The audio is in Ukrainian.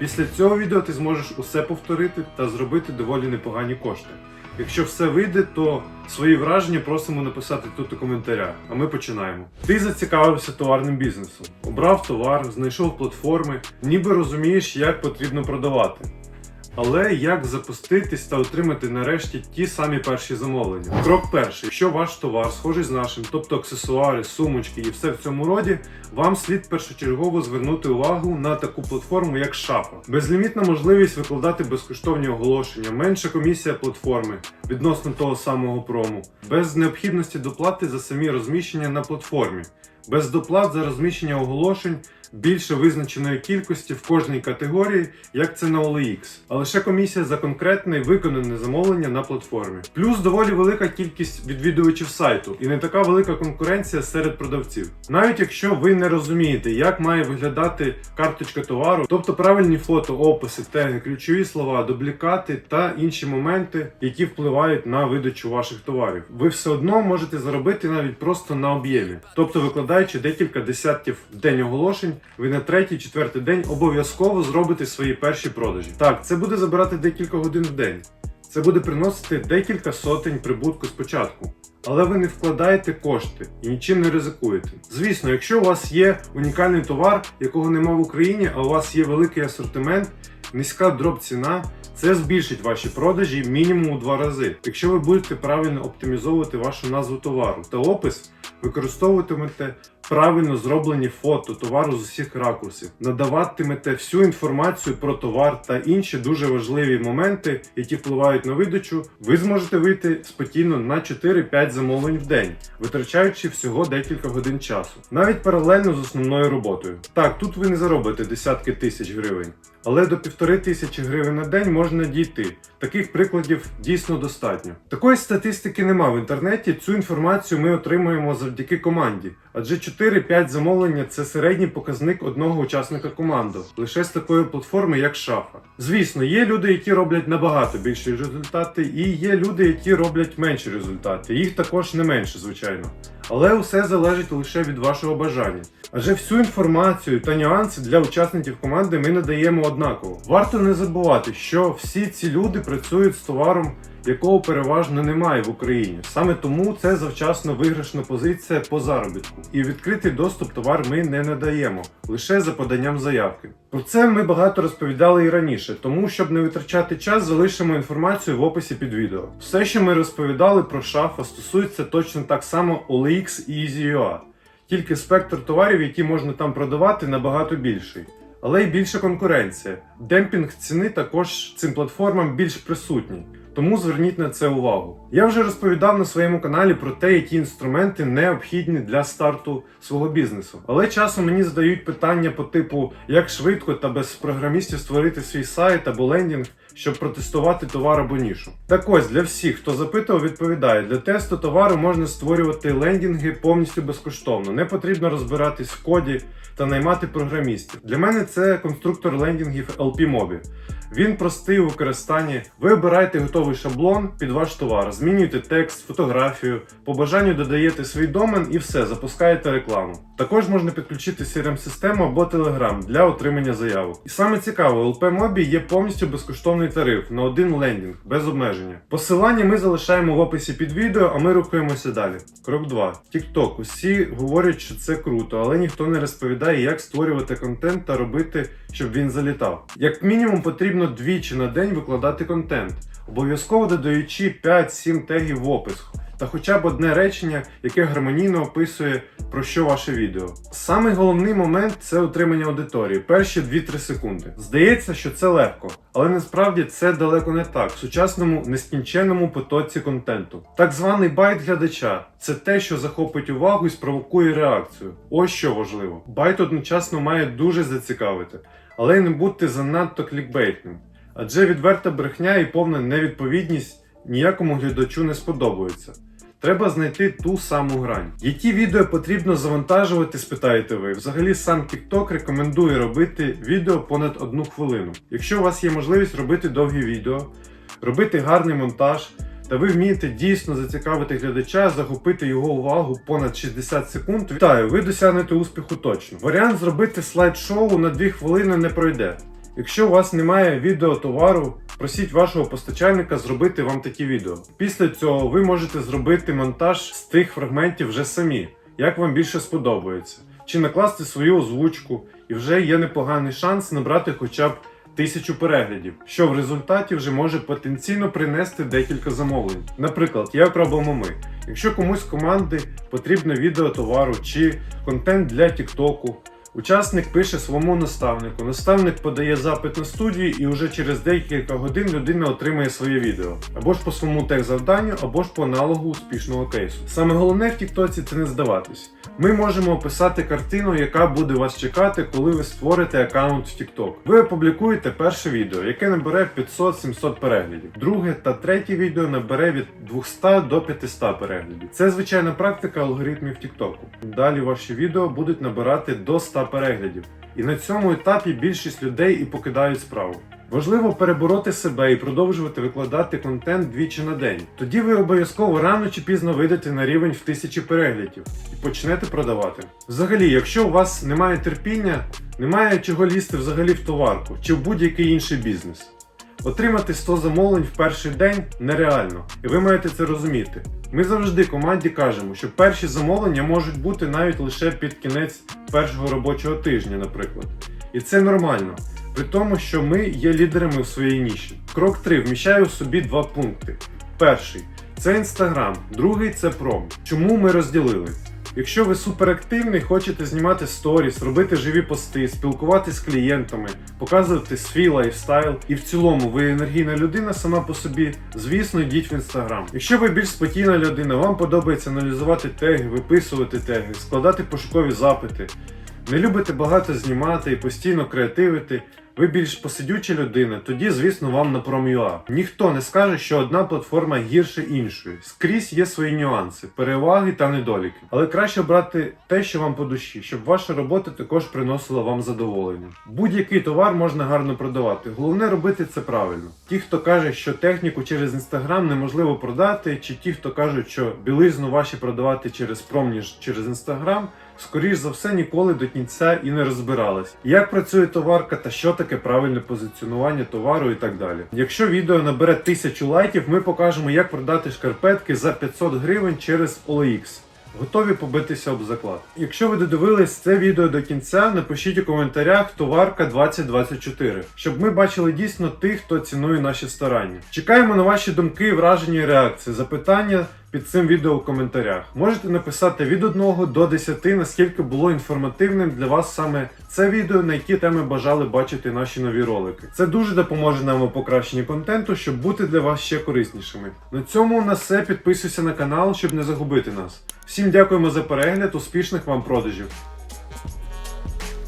Після цього відео ти зможеш усе повторити та зробити доволі непогані кошти. Якщо все вийде, то свої враження просимо написати тут у коментарях. А ми починаємо. Ти зацікавився товарним бізнесом, обрав товар, знайшов платформи, ніби розумієш, як потрібно продавати. Але як запуститись та отримати нарешті ті самі перші замовлення? Крок перший: якщо ваш товар схожий з нашим, тобто аксесуари, сумочки і все в цьому роді, вам слід першочергово звернути увагу на таку платформу, як Шапа. Безлімітна можливість викладати безкоштовні оголошення, менша комісія платформи відносно того самого прому, без необхідності доплати за самі розміщення на платформі, без доплат за розміщення оголошень. Більше визначеної кількості в кожній категорії, як це на OLX, а лише комісія за конкретне виконане замовлення на платформі. Плюс доволі велика кількість відвідувачів сайту і не така велика конкуренція серед продавців. Навіть якщо ви не розумієте, як має виглядати карточка товару, тобто правильні фото, описи, теги, ключові слова, дублікати та інші моменти, які впливають на видачу ваших товарів, ви все одно можете заробити навіть просто на об'ємі, тобто викладаючи декілька десятків в день оголошень ви на третій, четвертий день обов'язково зробите свої перші продажі. Так, це буде забирати декілька годин в день. Це буде приносити декілька сотень прибутку спочатку. Але ви не вкладаєте кошти і нічим не ризикуєте. Звісно, якщо у вас є унікальний товар, якого нема в Україні, а у вас є великий асортимент, низька дроп ціна, це збільшить ваші продажі мінімум у два рази. Якщо ви будете правильно оптимізовувати вашу назву товару та опис, використовуватимете правильно зроблені фото товару з усіх ракурсів, надаватимете всю інформацію про товар та інші дуже важливі моменти, які впливають на видачу, ви зможете вийти спокійно на 4-5 замовлень в день, витрачаючи всього декілька годин часу, навіть паралельно з основною роботою. Так, тут ви не заробите десятки тисяч гривень. Але до півтори тисячі гривень на день можна дійти. Таких прикладів дійсно достатньо. Такої статистики нема в інтернеті. Цю інформацію ми отримуємо завдяки команді. Адже 4-5 замовлення це середній показник одного учасника команди, лише з такої платформи, як шафа. Звісно, є люди, які роблять набагато більші результати, і є люди, які роблять менші результати. Їх також не менше, звичайно. Але усе залежить лише від вашого бажання. Адже всю інформацію та нюанси для учасників команди ми надаємо однаково. Варто не забувати, що всі ці люди працюють з товаром, якого переважно немає в Україні. Саме тому це завчасно виграшна позиція по заробітку. І відкритий доступ товар ми не надаємо лише за поданням заявки. Про це ми багато розповідали і раніше, тому щоб не витрачати час, залишимо інформацію в описі під відео. Все, що ми розповідали про шафа, стосується точно так само OLX і EasyUA. Тільки спектр товарів, які можна там продавати, набагато більший. Але й більша конкуренція. Демпінг ціни також цим платформам більш присутній. Тому зверніть на це увагу. Я вже розповідав на своєму каналі про те, які інструменти необхідні для старту свого бізнесу. Але часом мені задають питання по типу, як швидко та без програмістів створити свій сайт або лендінг, щоб протестувати товар або нішу. Так ось для всіх, хто запитував, відповідає, для тесту товару можна створювати лендінги повністю безкоштовно. Не потрібно розбиратись в коді та наймати програмістів. Для мене це конструктор лендінгів LP-Mobi. Він простий у використанні. Ви обираєте готовий шаблон під ваш товар, змінюєте текст, фотографію, по бажанню додаєте свій домен і все, запускаєте рекламу. Також можна підключити CRM-систему або Telegram для отримання заявок. І саме цікаво, LP-Mobi є повністю безкоштовний тариф на один лендінг без обмеження. Посилання ми залишаємо в описі під відео, а ми рухаємося далі. Крок 2. TikTok. Усі говорять, що це круто, але ніхто не розповідає, як створювати контент та робити, щоб він залітав. Як мінімум потрібно двічі на день викладати контент, обов'язково додаючи 5-7 тегів в опис. Та хоча б одне речення, яке гармонійно описує про що ваше відео. Самий головний момент це утримання аудиторії, перші 2-3 секунди. Здається, що це легко, але насправді це далеко не так в сучасному нескінченному потоці контенту. Так званий байт глядача це те, що захопить увагу і спровокує реакцію. Ось що важливо. Байт одночасно має дуже зацікавити, але й не будьте занадто клікбейтним. Адже відверта брехня і повна невідповідність ніякому глядачу не сподобаються. Треба знайти ту саму грань. Які відео потрібно завантажувати, спитаєте ви. Взагалі сам TikTok рекомендує робити відео понад одну хвилину. Якщо у вас є можливість робити довгі відео, робити гарний монтаж, та ви вмієте дійсно зацікавити глядача, захопити його увагу понад 60 секунд. Вітаю, ви досягнете успіху точно. Варіант зробити слайд-шоу на 2 хвилини не пройде. Якщо у вас немає відеотовару, просіть вашого постачальника зробити вам такі відео. Після цього ви можете зробити монтаж з тих фрагментів вже самі, як вам більше сподобається, чи накласти свою озвучку, і вже є непоганий шанс набрати хоча б тисячу переглядів, що в результаті вже може потенційно принести декілька замовлень. Наприклад, як робимо ми. Якщо комусь з команди потрібно відео товару чи контент для Тіктоку, учасник пише своєму наставнику, наставник подає запит на студію і вже через декілька годин людина отримає своє відео. Або ж по своєму техзавданню, або ж по аналогу успішного кейсу. Саме головне в Тіктоці це не здаватись. Ми можемо описати картину, яка буде вас чекати, коли ви створите аккаунт в TikTok. Ви опублікуєте перше відео, яке набере 500-700 переглядів. Друге та третє відео набере від 200 до 500 переглядів. Це звичайна практика алгоритмів TikTok. Далі ваші відео будуть набирати до 100 переглядів. І на цьому етапі більшість людей і покидають справу. Важливо перебороти себе і продовжувати викладати контент двічі на день. Тоді ви обов'язково рано чи пізно вийдете на рівень в тисячі переглядів і почнете продавати. Взагалі, якщо у вас немає терпіння, немає чого лізти взагалі в товарку чи в будь-який інший бізнес. Отримати 100 замовлень в перший день нереально, і ви маєте це розуміти. Ми завжди команді кажемо, що перші замовлення можуть бути навіть лише під кінець першого робочого тижня, наприклад. І це нормально. При тому, що ми є лідерами в своїй ніші. Крок 3 вміщає у собі два пункти. Перший це інстаграм, другий це пром. Чому ми розділили? Якщо ви суперактивний, хочете знімати сторіс, робити живі пости, спілкуватися з клієнтами, показувати свій лайфстайл, і в цілому ви енергійна людина сама по собі, звісно, йдіть в інстаграм. Якщо ви більш спокійна людина, вам подобається аналізувати теги, виписувати теги, складати пошукові запити. Не любите багато знімати і постійно креативити. Ви більш посидюча людина, тоді, звісно, вам на Prom.ua. Ніхто не скаже, що одна платформа гірше іншої. Скрізь є свої нюанси, переваги та недоліки. Але краще брати те, що вам по душі, щоб ваша робота також приносила вам задоволення. Будь-який товар можна гарно продавати. Головне робити це правильно. Ті, хто каже, що техніку через інстаграм неможливо продати, чи ті, хто кажуть, що білизну ваші продавати через пром, ніж через інстаграм, скоріш за все ніколи до кінця і не розбирались. Як працює товарка та що таке правильне позиціонування товару і так далі. Якщо відео набере 1000 лайків, ми покажемо, як продати шкарпетки за 500 гривень через OLX. Готові побитися об заклад. Якщо ви додивились це відео до кінця, напишіть у коментарях товарка 2024, щоб ми бачили дійсно тих, хто цінує наші старання. Чекаємо на ваші думки, враження і реакції, запитання під цим відео у коментарях. Можете написати від 1 до 10, наскільки було інформативним для вас саме це відео, на які теми бажали бачити наші нові ролики. Це дуже допоможе нам у покращенні контенту, щоб бути для вас ще кориснішими. На цьому у нас все. Підписуйся на канал, щоб не загубити нас. Всім дякуємо за перегляд, успішних вам продажів!